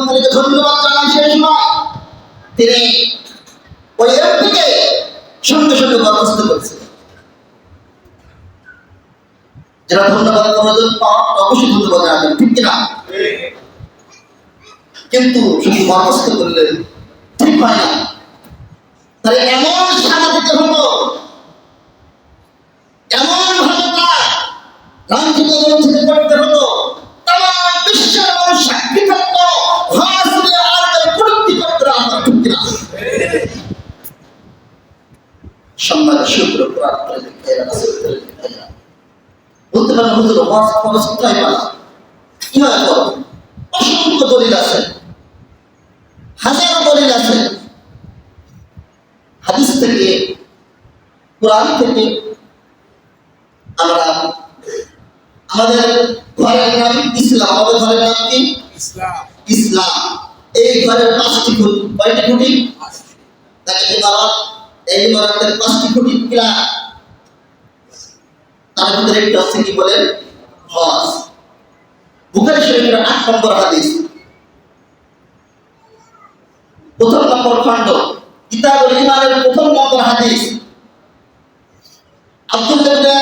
প্রধানমন্ত্রীকে ধন্যবাদ জানাই সেই সময় তিনি ওই এমপিকে সঙ্গে সঙ্গে বরখাস্ত করেছে যারা ধন্যবাদ পাওয়া অবশ্যই ধন্যবাদ জানাবেন, ঠিক কিনা? কিন্তু শুধু বরখাস্ত করলে ঠিক হয় না। তাহলে এমন সাজা দিতে হলো এমন ভাবে সম্মানের সূত্র প্রয়োগ করে দেখতে বলতে পারেন হুজুর ওয়াজ খরচ কোথায় পালা কীভাবে করো অসংখ্য দলিল আছে। হাজার দলিল আছে। হাদিস থেকে কোরআন থেকে আমরা আমাদের ঘরের নাম ইসলাম। আমাদের ঘরের নাম কি? ইসলাম। ইসলাম। এই ঘরের পাঁচটি খুঁটি কয়টি খুঁটি? তাকে ইমারত এই ইমারতের পাঁচটি খুঁটি কিলা? তার ভিতরে একটি হচ্ছে কি বলেন হজ। বুখারী শরীফের আট নম্বর হাদিস। প্রথম নম্বর খণ্ড। কিতাবুল ইমানের প্রথম নম্বর হাদিস। আব্দুল ইবনে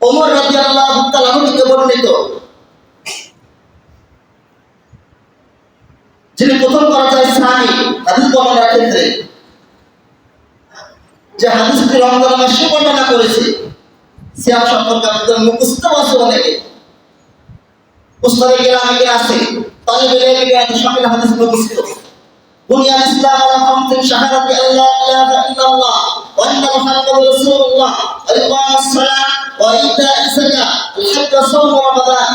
ওমর রাদিয়াল্লাহু তাআলা থেকে বর্ণিত। যিনি প্রথম পর্যায়ে সাহাবী হাদিস বর্ণনার ক্ষেত্রে যে হাদিসটি রমজান মাসে বর্ণনা করেছে সিয়াম সম্পর্কে আমাদের মুখস্থ আছে অনেকে উস্তাদে গ্রামে গিয়ে আছে তালিবে লেগে গিয়ে সকল হাদিস মুখস্থ بني الإسلام على خمس شهادة أن لا إله إلا الله وأن محمدا رسول الله وإقام الصلاة وإيتاء الزكاة الحج وصوم رمضان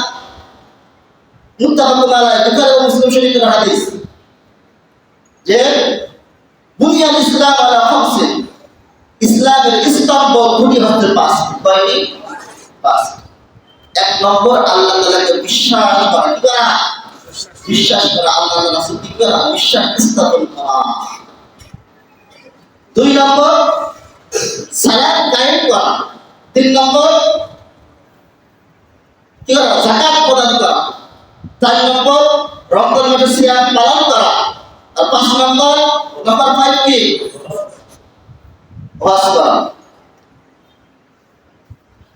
মুত্তাফাকুন আলাইহি বুখারী ও মুসলিম শরীফের হাদিস যে বুনিয়াল ইসলাম আলা খামসিন ইসলামের স্তম্ভ হচ্ছে পাঁচ কয়টি পাঁচ। এক নম্বর আল্লাহ তাআলাকে বিশ্বাস করা কি করা বিশ্বাস করা আল্লাহ রাসূল কি করা বিশ্বাস স্থাপন করা। দুই নম্বর, সালাত কায়েম করা। তিন নম্বর, কি করা? যাকাত প্রদান করা। চার নম্বর, রমজান মাসে সিয়াম পালন করা। আর পাঁচ নম্বর নাম্বার ফাইভ কি? ওয়াজ করা।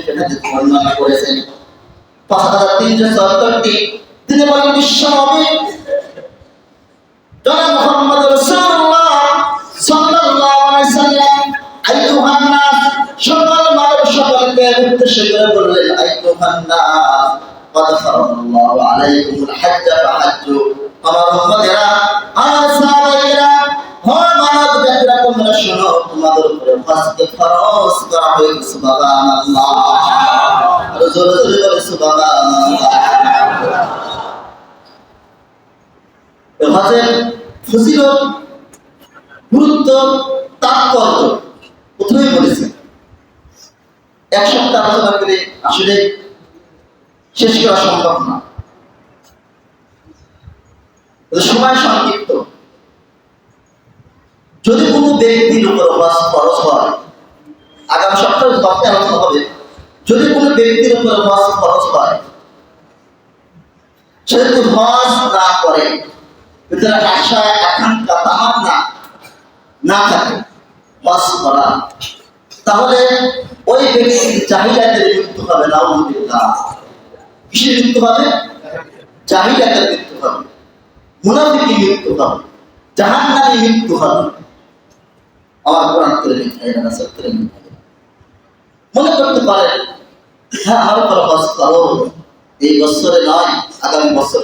সব থেকে হাদিস বর্ণনা করেছেন পাঁচ হাজার তিনশো সত্তরটি তিনি বলেন বিশ্ব নবী জনাব মোহাম্মদ রাসূলুল্লাহ সাল্লাল্লাহু আলাইহি সাল্লাম আইয়ুহান নাস সকল মানব সকলকে উদ্দেশ্য করে বললেন আইয়ুহান নাস قد فرض الله عليكم الحج فحجوا আমার উম্মতেরা আমার সাহাবায়েরা হয় মানব জাতিরা তোমরা শোনো তোমাদের উপরে হজকে ফরজ করা হয়েছে সুবহানাল্লাহ আর জোরে জোরে বলে সুবহানাল্লাহ ফজিলত গুরুত্ব তাৎপর্য এক সপ্তাহ আলোচনা করে আসলে শেষ করা সম্ভব না সময় সংক্ষিপ্ত যদি কোনো ব্যক্তির উপর হজ খরচ হয়, আগামী সপ্তাহে তথ্যে আলোচনা হবে যদি কোনো ব্যক্তির উপর হজ খরচ না করে ভিতরে আশা আকাঙ্ক্ষা না না থাকে করা, তাহলে ওই ব্যক্তির চাহিদাদের মৃত্যু হবে না কিসের মৃত্যু হবে? চাহিদাদের মৃত্যু হবে। মুনাফিকের মৃত্যু হবে। জাহান্নামের মৃত্যু হবে। আমার মনে করতে পারেন হ্যাঁ হজ এই বছরে নয় আগামী বছর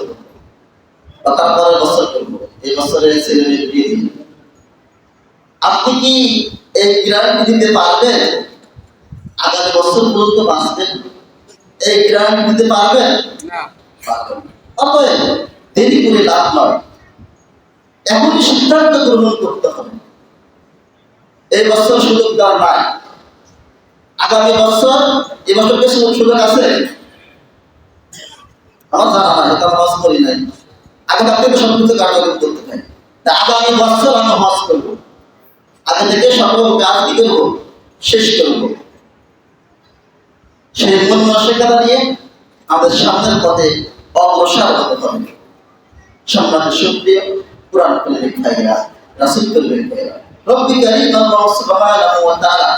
বা বছর করব এই বছরে ছেলে বিয়ে দিন আপনি কি এই গ্রান্ট দিতে পারবেন? আগামী বছর পর্যন্ত বাঁচবেন এই গ্রান্ট দিতে পারবেন। অতএব দেরি করে লাভ নয়। এখনই সিদ্ধান্ত গ্রহণ করতে হবে। এই বছর সুযোগ দেওয়ার নাই আগামী বছর এই বছর কি সুযোগ আছে? আমার জানা নাই করি নাই। থেকে সব কিছু কার্যক্রম করতে তা আগামী বছর আমি করব। আগে থেকে সকল কাজ শেষ করব। সেই মানসিকতা নিয়ে আমাদের সামনের পথে অগ্রসর হতে হবে। সম্মানের সুপ্রিয় পুরাণ প্রেমিক ভাইরা রাসুল প্রেমিক ভাইরা রব্বি কারীম সুবহানাহু ওয়া তাআলা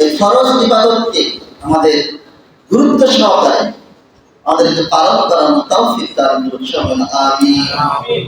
এই ফরজ ইবাদতকে আমাদের গুরুত্ব সহকারে আমাদেরকে পালন করার তাও ফিরতে করুন। আমিন।